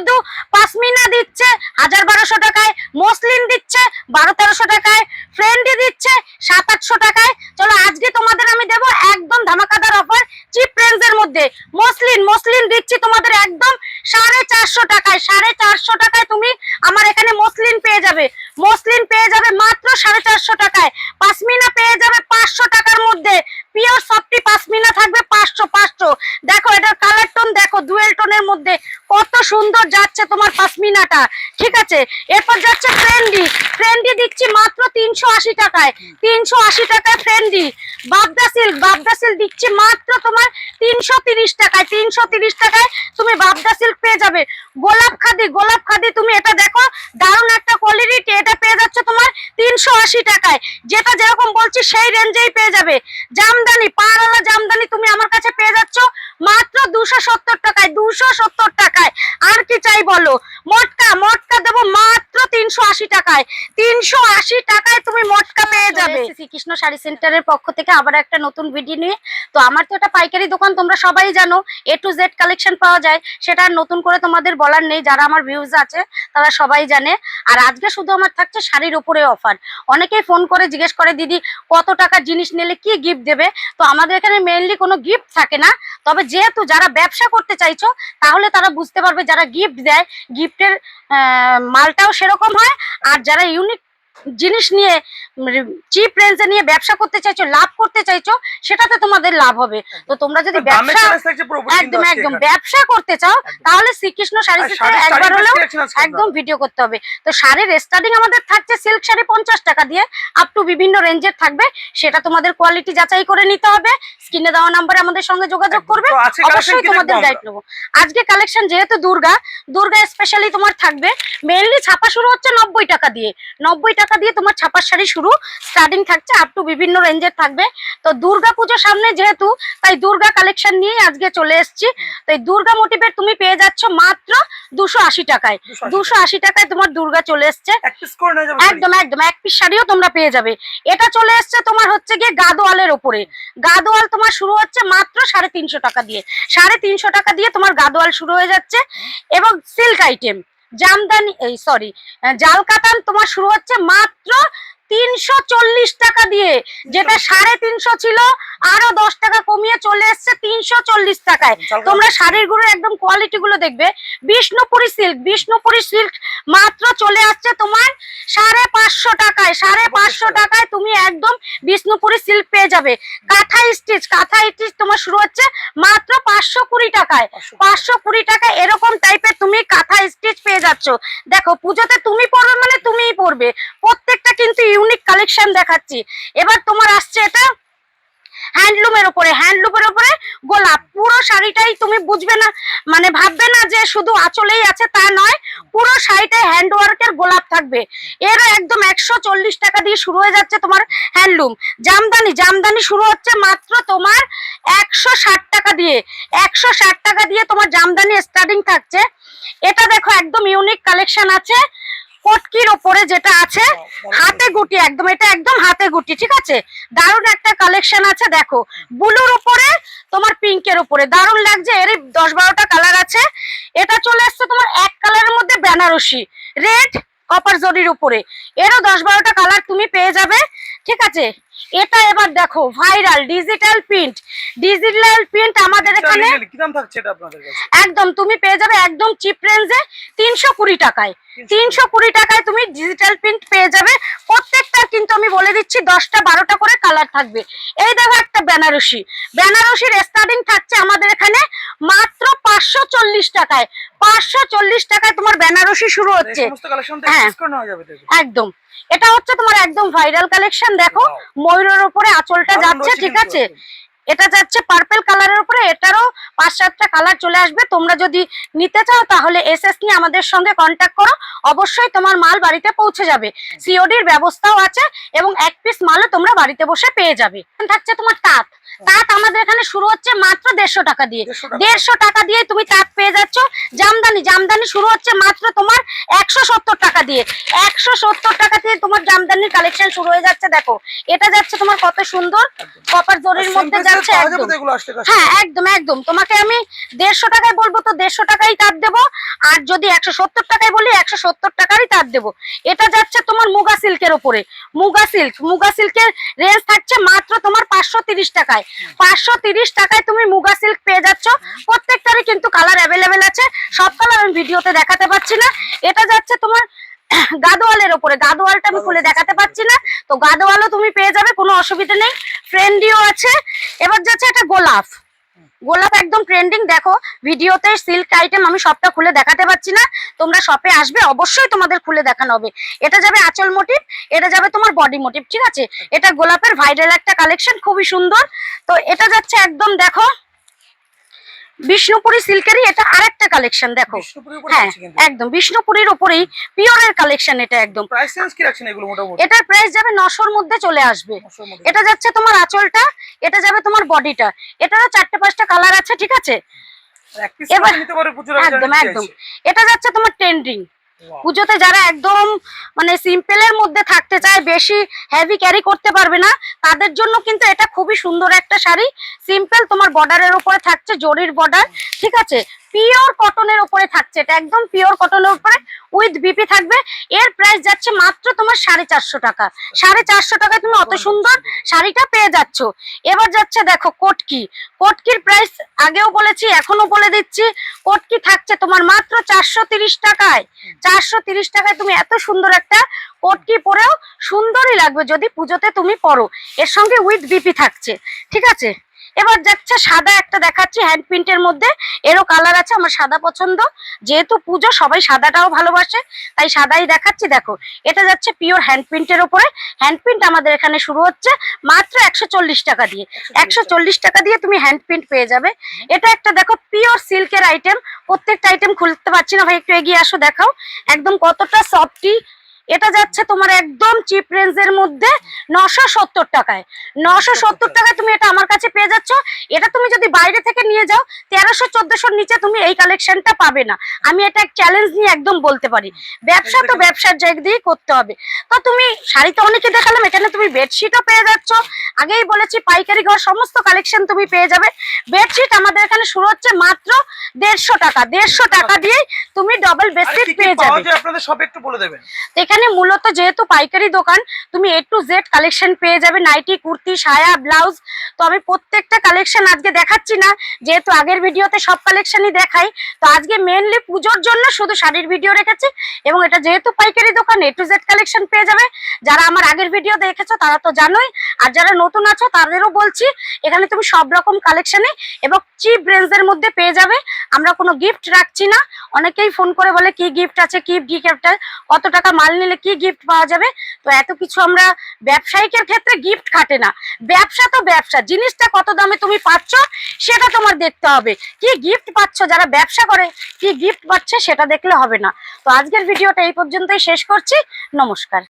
শুধু পাসমিনা দিচ্ছে হাজার বারোশো টাকায়, মসলিন দিচ্ছে বারো তেরোশো টাকায়, ফ্রেন্ডি দিচ্ছে সাত আটশো টাকায়। চলো আজকে তোমাদের আমি দেবো একদম ধামাকাদার অফার চিপ রেঞ্জের মধ্যে। মসলিন মসলিন দিচ্ছি তোমাদের একদম সাড়ে চারশো টাকায়, সাড়ে চারশো টাকায় তুমি আমার এখানে মসলিন পেয়ে যাবে। মসলিন পেয়ে যাবে মাত্র সাড়ে চারশো টাকায়। পাসমিনা পেয়ে যাবে পাঁচশো টাকার মধ্যে পিওর সফটি পাসমিনা থাকবে পাঁচশো পাঁচশো দেখো এটার কালার টোন দেখো ডুয়েল টোনের মধ্যে কত সুন্দর যাচ্ছে তোমার পাসমিনাটা, ঠিক আছে? এরপর যাচ্ছে ফ্রেন্ডি ফ্রেন্ডি দিচ্ছি মাত্র তিনশো আশি টাকায়। তিনশো আশি টাকায় ফ্রেন্ডি বাবদা সিল্ক বাবদা সিল্ক দিচ্ছি মাত্র তোমার তিনশো তিরিশ টাকায়। তিনশো তিরিশ টাকায় তুমি বাবদা সিল্ক পেয়ে যাবে। গোলাপ খাদি গোলাপ খাদি তুমি এটা দেখো, দারুণ একটা কোয়ালিটি এটা পেয়ে যাচ্ছে তোমার তিনশো আশি টাকায়। যেটা যেরকম বলছি সেই রেঞ্জেই পেয়ে যাবে জামদানি পাড়ালা জামদানি তুমি আমার কাছে পেয়ে যাচ্ছ মাত্র দুশো সত্তর টাকায় দুশো সত্তর টাকায় আর কি চাই বলো মটকা মটকা দেবো মাত্র তিনশো আশি টাকায়। তিনশো আশি টাকায় তুমি মটকা পেয়ে যাবে। শ্রীকৃষ্ণ শাড়ি সেন্টারের পক্ষ থেকে আবার একটা নতুন ভিডিও নিয়ে। তো আমার তো এটা পাইকারি দোকান তোমরা সবাই জানো এ টু জেড কালেকশন পাওয়া যায়। সেটা নতুন করে তোমাদের বলার নেই যারা আমার ভিউজ আছে তারা সবাই জানে। আর আজকে শুধু আমার থাকছে শাড়ির উপরে অফার অনেকেই ফোন করে জিজ্ঞেস করে দিদি কত টাকার জিনিস নিলে কি গিফট দেবে? তো আমাদের এখানে মেইনলি কোনো গিফট থাকে না। তবে যেহেতু যারা ব্যবসা করতে চাইছো তাহলে তারা বুঝতে পারবে যারা গিফট দেয় গিফটের মালটাও সেরকম হয়। আর যারা ইউনিক জিনিস নিয়ে চিপ রেঞ্জে নিয়ে ব্যবসা করতে চাইছো লাভ করতে চাইছো সেটাতে তোমাদের লাভ হবে। তো তোমরা যদি ব্যবসা একদম একদম ব্যবসা করতে চাও তাহলে শ্রীকৃষ্ণ শাড়ি একবার হলেও একদম ভিডিও করতে হবে। তো শাড়ির স্টার্টিং আমাদের থাকছে সিল্ক শাড়ি পঞ্চাশ টাকা দিয়ে আপ টু বিভিন্ন রেঞ্জের থাকবে সেটা তোমাদের কোয়ালিটি যাচাই করে নিতে হবে। স্ক্রিনে দেওয়া নাম্বারে আমাদের সঙ্গে যোগাযোগ করবে অবশ্যই তোমাদের গাইড নেব। আজকে কালেকশন যেহেতু দুর্গা দুর্গা স্পেশালি তোমার থাকবে মেইনলি ছাপা শুরু হচ্ছে নব্বই টাকা দিয়ে। নব্বই টাকা দিয়ে তোমার ছাপার শাড়ি শুরু স্টার্টিং থাকছে আপ টু বিভিন্ন রেঞ্জের থাকবে। তো দুর্গা পুজো সামনে যেহেতু তাই দুর্গা কালেকশন নিয়ে আজকে চলে এসেছি। তো এই দুর্গা মোটিভের তুমি পেয়ে যাচ্ছ মাত্র দুশো আশি টাকায়। দুশো আশি টাকায় তোমার দুর্গা চলে এসছে। একদম একদম এক পিস শাড়িও তোমরা পেয়ে যাবে। এটা চলে এসছে তোমার হচ্ছে গিয়ে গাদোয়ালের ওপরে। গাদোয়াল তোমার শুরু হচ্ছে মাত্র সাড়ে তিনশো টাকা দিয়ে। সাড়ে তিনশো টাকা দিয়ে তোমার গাদোয়াল শুরু হয়ে যাচ্ছে। এবং সিল্ক আইটেম জামদানি এই সরি জাল কাতান তোমার শুরু হচ্ছে মাত্র তিনশো চল্লিশ টাকা দিয়ে যেটা সাড়ে তিনশো ছিল আরও দশ টাকা কমিয়ে চলে এসছে তিনশো চল্লিশ টাকায়। তোমরা শাড়িরগুলো একদম কোয়ালিটি গুলো দেখবে। বিষ্ণুপুরি সিল্ক বিষ্ণুপুরি সিল্ক মাত্র চলে আসছে তোমার সাড়ে পাঁচশো টাকায়। সাড়ে পাঁচশো টাকায় তুমি একদম বিষ্ণুপুরি সিল্ক পেয়ে যাবে। কাঁথা স্টিচ কাঁথা স্টিচ তোমার শুরু হচ্ছে মাত্র পাঁচশো কুড়ি টাকায়। পাঁচশো কুড়ি। টাকায় এরকম টাইপের তুমি কাঁথা স্টিচ পেয়ে যাচ্ছ। দেখো পুজোতে তুমি পরবে মানে তুমিই পরবে। প্রত্যেকটা কিন্তু ইউনিক কালেকশন দেখাচ্ছি। এবার তোমার আসছে এটা হ্যান্ডলুমের উপরে হ্যান্ডলুমের উপরে গোলাপ। পুরো শাড়িটাই তুমি বুঝবে না মানে ভাববে না যে শুধু আঁচলেই আছে তা নয়, পুরো শাড়িটায় হ্যান্ড ওয়ার্কের গোলাপ থাকবে। এরও একদম একশো চল্লিশ টাকা দিয়ে শুরু হয়ে যাচ্ছে তোমার হ্যান্ডলুম জামদানি জামদানি শুরু হচ্ছে মাত্র তোমার একশো ষাট টাকা দিয়ে। একশো ষাট টাকা দিয়ে তোমার জামদানি স্টার্টিং থাকছে। এটা দেখো একদম ইউনিক কালেকশন আছে। কটকির ওপরে যেটা আছে হাতে গুটি একদম এটা একদম হাতে গুটি ঠিক আছে? দারুণ একটা কালেকশন আছে দেখো। বুলুর উপরে তোমার পিঙ্কের উপরে দারুণ লাগছে এর দশ বারোটা কালার আছে। এটা চলে আসছে তোমার এক কালারের মধ্যে বেনারসি। রেড কপার জরির উপরে। এরও দশ বারোটা কালার তুমি পেয়ে যাবে। ঠিক আছে? এটা এবার দেখো viral digital print digital print আমাদের এখানে কি দাম থাকছে এটা আপনাদের কাছে? একদম তুমি পেয়ে যাবে একদম চিপ রেঞ্জে তিনশো কুড়ি টাকায়। তিনশো কুড়ি। টাকায় তুমি ডিজিটাল প্রিন্ট পেয়ে যাবে। প্রত্যেকটার কিন্তু আমি বলে দিচ্ছি দশটা বারোটা করে কালার থাকবে। এই দেখো একটা বেনারসি। বেনারসির স্টার্টিং থাকছে আমাদের এখানে মাত্র পাঁচশো চল্লিশ টাকায়। পাঁচশো চল্লিশ টাকায় তোমার বেনারসি শুরু হচ্ছে। সমস্ত কালেকশন হ্যাঁ। একদম। এটা হচ্ছে তোমার একদম ভাইরাল কালেকশন দেখো। ময়ূরের উপরে আঁচলটা যাচ্ছে ঠিক আছে? এটা যাচ্ছে পার্পেল কালারের উপরে। এটারও পাঁচ সাতটা কালার চলে আসবে। তোমরা যদি নিতে চাও তাহলে এসএস নিয়ে আমাদের সঙ্গে কন্ট্যাক্ট করো। অবশ্যই তোমার মাল বাড়িতে পৌঁছে যাবে। সিওডির ব্যবস্থাও আছে এবং এক পিস মালও তোমরা বাড়িতে বসে পেয়ে যাবে। থাকছে তোমার তাঁত। তাঁত আমাদের এখানে শুরু হচ্ছে মাত্র দেড়শো টাকা দিয়ে। দেড়শো টাকা। দিয়ে তুমি তাঁত পেয়ে যাচ্ছ। জামদানি জামদানি শুরু হচ্ছে মাত্র তোমার একশো সত্তর টাকা দিয়ে। একশো সত্তর টাকা দিয়ে তোমার জামদানির কালেকশন শুরু হয়ে যাচ্ছে দেখো। এটা যাচ্ছে তোমার কত সুন্দর। কপার জরির মধ্যে যাচ্ছে হ্যাঁ একদম একদম। তোমাকে আমি দেড়শো টাকায় বলব তো দেড়শো টাকাই তার দেবো। আর যদি একশো সত্তর টাকায় বলি একশো সত্তর টাকারই তাঁত দেবো। এটা যাচ্ছে তোমার মুগা সিল্কের ওপরে মুগা সিল্ক মুগা সিল্কের রেঞ্জ থাকছে মাত্র তোমার পাঁচশো তিরিশ টাকায়। পাঁচশো তিরিশ টাকায় তুমি মুগা সিল্ক পেয়ে যাচ্ছ। প্রত্যেকটারই কিন্তু কালার অ্যাভেলেবেল আছে। সব কালার আমি ভিডিওতে দেখাতে পারছি না। এটা যাচ্ছে তোমার গাদোয়ালের ওপরে গাদোয়ালটা আমি খুলে দেখাতে পারছি না। তো গাদোয়ালও তুমি পেয়ে যাবে, কোনো অসুবিধা নেই। ফ্রেন্ডিও আছে। এবার যাচ্ছে একটা গোলাপ। গোলাপ একদম ট্রেন্ডিং দেখো, ভিডিওতে সিল্ক আইটেম আমি সবটা খুলে দেখাতে পারছি না। তোমরা শপে আসবে, অবশ্যই তোমাদের খুলে দেখানো হবে। এটা যাবে আঁচল মোটিভ এটা যাবে তোমার বডি মোটিভ ঠিক আছে? এটা গোলাপের ভাইরাল একটা কালেকশন খুবই সুন্দর। তো এটা যাচ্ছে একদম, দেখো বিষ্ণুপুরি সিল্কেরই এটা আরেকটা কালেকশন দেখো। হ্যাঁ একদম বিষ্ণুপুরীর উপরেই পিওরের কালেকশন এটা একদম। প্রাইস চেঞ্জ কি রাখছেন এগুলো মোটামুটি? এটার প্রাইস যাবে নশোর মধ্যে চলে আসবে। এটা যাচ্ছে তোমার আঁচলটা এটা যাবে তোমার বডিটা এটারও চারটে পাঁচটা কালার আছে ঠিক আছে? এবার- একদম একদম। এটা যাচ্ছে তোমার ট্রেন্ডিং Wow. পুজোতে যারা একদম মানে সিম্পলের মধ্যে থাকতে চায়, বেশি হেভি ক্যারি করতে পারবে না, তাদের জন্য কিন্তু এটা খুবই সুন্দর একটা শাড়ি। সিম্পল তোমার বর্ডারের উপরে থাকছে, জরির বর্ডার ঠিক আছে? পিওর কটনের উপরে থাকছে। এটা একদম পিওর কটনের উপরে উইথ বিপি থাকবে। এর প্রাইস যাচ্ছে মাত্র তোমার সাড়ে চারশো টাকা। সাড়ে চারশো টাকায় তুমি অত সুন্দর শাড়িটা পেয়ে যাচ্ছ। এবার যাচ্ছে দেখো কোটকি। কোটকির প্রাইস আগেও বলেছি এখনও বলে দিচ্ছি। কোটকি থাকছে তোমার মাত্র চারশো তিরিশ টাকায়। চারশো তিরিশ টাকায় তুমি এত সুন্দর একটা কোটকি পরেও সুন্দরই লাগবে যদি পুজোতে তুমি পরো। এর সঙ্গে উইথ বিপি থাকছে। ঠিক আছে? এবার যাচ্ছে সাদা একটা দেখাচ্ছি হ্যান্ড প্রিন্টের মধ্যে। এরও কালার আছে, আমার সাদা পছন্দ। যেহেতু পুজো, সবাই সাদাটাও ভালোবাসে, তাই সাদাই দেখাচ্ছি। দেখো, এটা যাচ্ছে পিওর হ্যান্ড প্রিন্টের ওপরে। হ্যান্ড প্রিন্ট আমাদের এখানে শুরু হচ্ছে মাত্র একশো চল্লিশ টাকা দিয়ে। একশো চল্লিশ টাকা দিয়ে তুমি হ্যান্ড প্রিন্ট পেয়ে যাবে। এটা একটা দেখো পিওর সিল্কের আইটেম প্রত্যেকটা আইটেম খুলতে পারছি না। ভাই, একটু এগিয়ে আসো, দেখাও। একদম কতটা সফটি এটা যাচ্ছে তোমার একদম চিপ রেঞ্জের মধ্যে নশো সত্তর টাকায়। নশো সত্তর টাকায় তুমি এটা আমার কাছে পেয়ে যাচ্ছ। এটা তুমি যদি বাইরে থেকে নিয়ে যাও তেরোশো চোদ্দশোর নিচে তুমি এই কালেকশনটা পাবে না। আমি এটা চ্যালেঞ্জ নিয়ে একদম বলতে পারি। ব্যবসা তো ব্যবসার জায়গা দিয়েই করতে হবে। তো তুমি শাড়ি তো অনেকে দেখালাম এখানে তুমি বেডশিটও পেয়ে যাচ্ছ। আগেই বলেছি পাইকারি ঘর সমস্ত কালেকশন তুমি পেয়ে যাবে। বেডশিট আমাদের এখানে শুরু হচ্ছে মাত্র দেড়শো টাকা। দেড়শো টাকা দিয়েই তুমি ডবল বেডশিট পেয়ে যাবে। যায় আপনাদের সব একটু বলে দেবেন। তো এখানে মূলত যেহেতু পাইকারি দোকান, তুমি এ টু জেড কালেকশন পেয়ে যাবে। নাইটি কুর্তি, সায়া, ব্লাউজ। তো আমি প্রত্যেকটা কালেকশন আজকে দেখাচ্ছি না। যেহেতু আগের ভিডিওতে সব কালেকশনই দেখাই, তো আজকে মেনলি পুজোর জন্য শুধু শাড়ির ভিডিও রেখেছি এবং এটা যেহেতু পাইকারি দোকান এ টু জেড কালেকশন পেয়ে যাবে। যারা আমার আগের ভিডিও দেখেছ, তারা তো জানোই। আর যারা নতুন আছো, তাদেরও বলছি, এখানে তুমি সব রকম কালেকশনে এবং চিপ রেঞ্জের মধ্যে পেয়ে যাবে। আমরা কোনো গিফট রাখছি না। অনেকেই ফোন করে বলে, কি গিফট আছে? কি গিফট কত টাকা মাল নিলে কি গিফট পাওয়া যাবে? তো এত কিছু আমরা ব্যবসায়িকের ক্ষেত্রে গিফট খাটে না। ব্যবসা তো ব্যবসা। জিনিসটা কত দামে তুমি পাচ্ছ, সেটা তোমার দেখতে হবে। কি গিফট পাচ্ছ? যারা ব্যবসা করে, কি গিফট পাচ্ছে, সেটা দেখলে হবে না। তো আজকের ভিডিওটা এই পর্যন্তই শেষ করছি। নমস্কার।